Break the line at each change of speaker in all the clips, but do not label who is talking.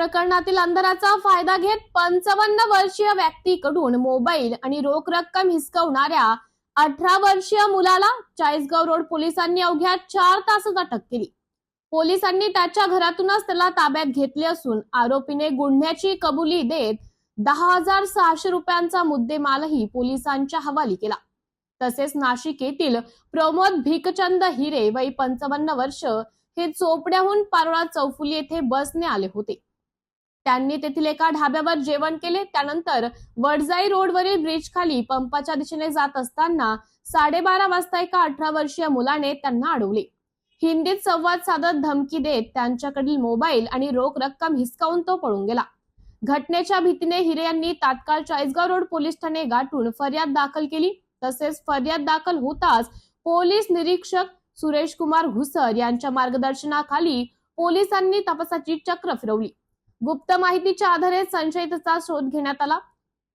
प्रकरणातील अंधाराचा फायदा घेत पंचावन्न वर्षीय व्यक्तीकडून मोबाईल आणि रोख रक्कम हिसकवणाऱ्या अठरा वर्षीय मुलाला चाळीसगाव रोड पोलिसांनी अवघ्या चार तासात अटक केली. पोलिसांनी त्याच्या घरातूनच त्याला ताब्यात घेतले असून आरोपीने गुन्ह्याची कबुली देत दहा हजार सहाशे रुपयांचा मुद्देमालही पोलिसांच्या हवाली केला. तसेच नाशिक येथील प्रमोद भिकचंद हिरे वय पंचावन्न वर्ष हे चोपड्याहून पारोळा चौफुली येथे बसने आले होते. त्यांनी तेथील एका ढाब्यावर जेवण केले. त्यानंतर वडजाई रोडवरील ब्रिज खाली पंपाच्या दिशेने जात असताना साडेबारा वाजता एका अठरा वर्षीय मुलाने त्यांना अडवले. हिंदीत संवाद साधत धमकी देत त्यांच्याकडील मोबाईल आणि रोख रक्कम हिसकावून तो पळून गेला. घटनेच्या भीतीने हिरे यांनी तात्काळ चाळीसगाव रोड पोलीस ठाणे गाठून फर्याद दाखल केली. तसेच फर्याद दाखल होताच पोलीस निरीक्षक सुरेश कुमार घुसर यांच्या मार्गदर्शनाखाली पोलिसांनी तपासाची चक्र फिरवली. गुप्त माहितीच्या आधारे संशयितचा शोध घेण्यात आला.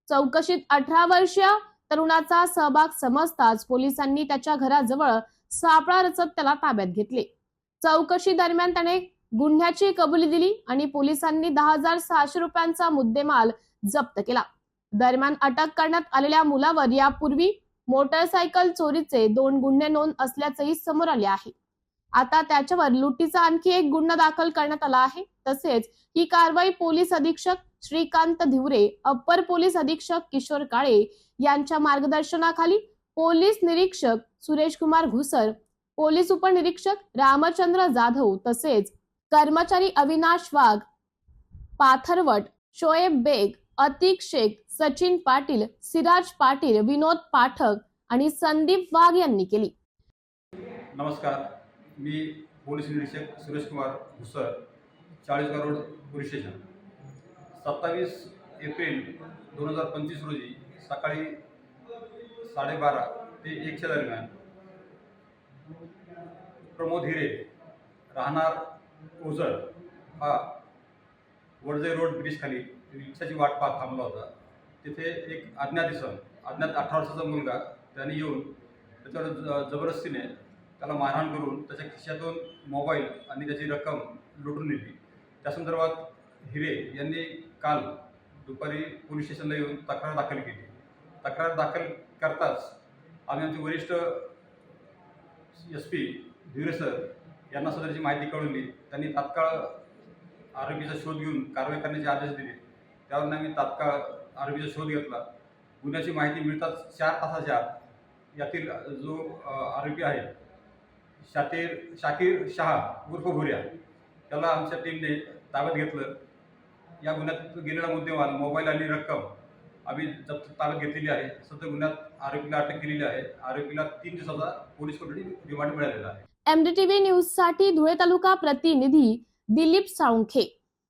चौकशीत अठरा वर्षीय तरुणाचा सहभाग समजताच पोलिसांनी त्याच्या घराजवळ सापळा रचत त्याला ताब्यात घेतले. चौकशी दरम्यान त्याने गुन्ह्याची कबुली दिली आणि पोलिसांनी दहा हजार सहाशे रुपयांचा मुद्देमाल जप्त केला. दरम्यान अटक करण्यात आलेल्या मुलावर यापूर्वी मोटरसायकल चोरीचे दोन गुन्हे नोंद असल्याचेही समोर आले आहे. आता त्याच्यावर लुटीचा आणखी एक गुन्हा दाखल करण्यात आला आहे. तसेच ही कारवाई पोलीस अधीक्षक श्रीकांत धिवरे अप्पर पोलीस अधीक्षक किशोर काळे यांच्या मार्गदर्शनाखाली पोलीस निरीक्षक सुरेश कुमार घुसर पोलीस उपनिरीक्षक रामचंद्र जाधव तसेच कर्मचारी अविनाश वाघ पाथरवट शोएब बेग अतिक शेख सचिन पाटील सिराज पाटील विनोद पाठक आणि संदीप वाघ यांनी केली.
नमस्कार. मी पोलीस निरीक्षक Suresh Kumar Ghusar. Chalisgaon road police station. सत्तावीस एप्रिल दोन हजार पंचवीस रोजी सकाळी साडेबारा ते एकच्या दरम्यान प्रमोद हिरे राहणार ओझर हा वडजे रोड ब्रिजखाली रिक्षाची वाट पाहत थांबला होता. तिथे एक अज्ञात इसम अज्ञात अठरा वर्षाचा मुलगा त्याने येऊन त्याच्यावर ज जबरदस्तीने त्याला मारहाण करून त्याच्या खिशातून मोबाईल आणि त्याची रक्कम लुटून नेली. त्या संदर्भात हिरे यांनी काल दुपारी पोलीस स्टेशनला येऊन तक्रार दाखल केली. तक्रार दाखल करताच आम्ही आमचे वरिष्ठ एस पी धिरे सर यांना सदरची माहिती कळवली त्यांनी तात्काळ आरोपीचा शोध घेऊन कारवाई करण्याचे आदेश दिले. त्यावरून आम्ही तात्काळ आरोपीचा शोध घेतला. गुन्ह्याची माहिती मिळताच चार तासाच्या आत यातील जो आरोपी आहे शातीर शाकीर शहा उर्फ भुऱ्या त्याला आमच्या टीमने ताब्यात घेतलं. या गुन्ह्यात गेलेला मुद्देमाल मोबाईल आणि रक्कम आम्ही जप्त ताब्यात घेतलेली आहे. सध्या गुन्ह्यात आरोपीला अटक केलेली आहे. आरोपीला तीन दिवसाचा पोलीस कोठडी रिमांड मिळालेला आहे.
एमडीटीव्ही न्यूजसाठी धुळे तालुका प्रतिनिधी दिलीप साळुंखे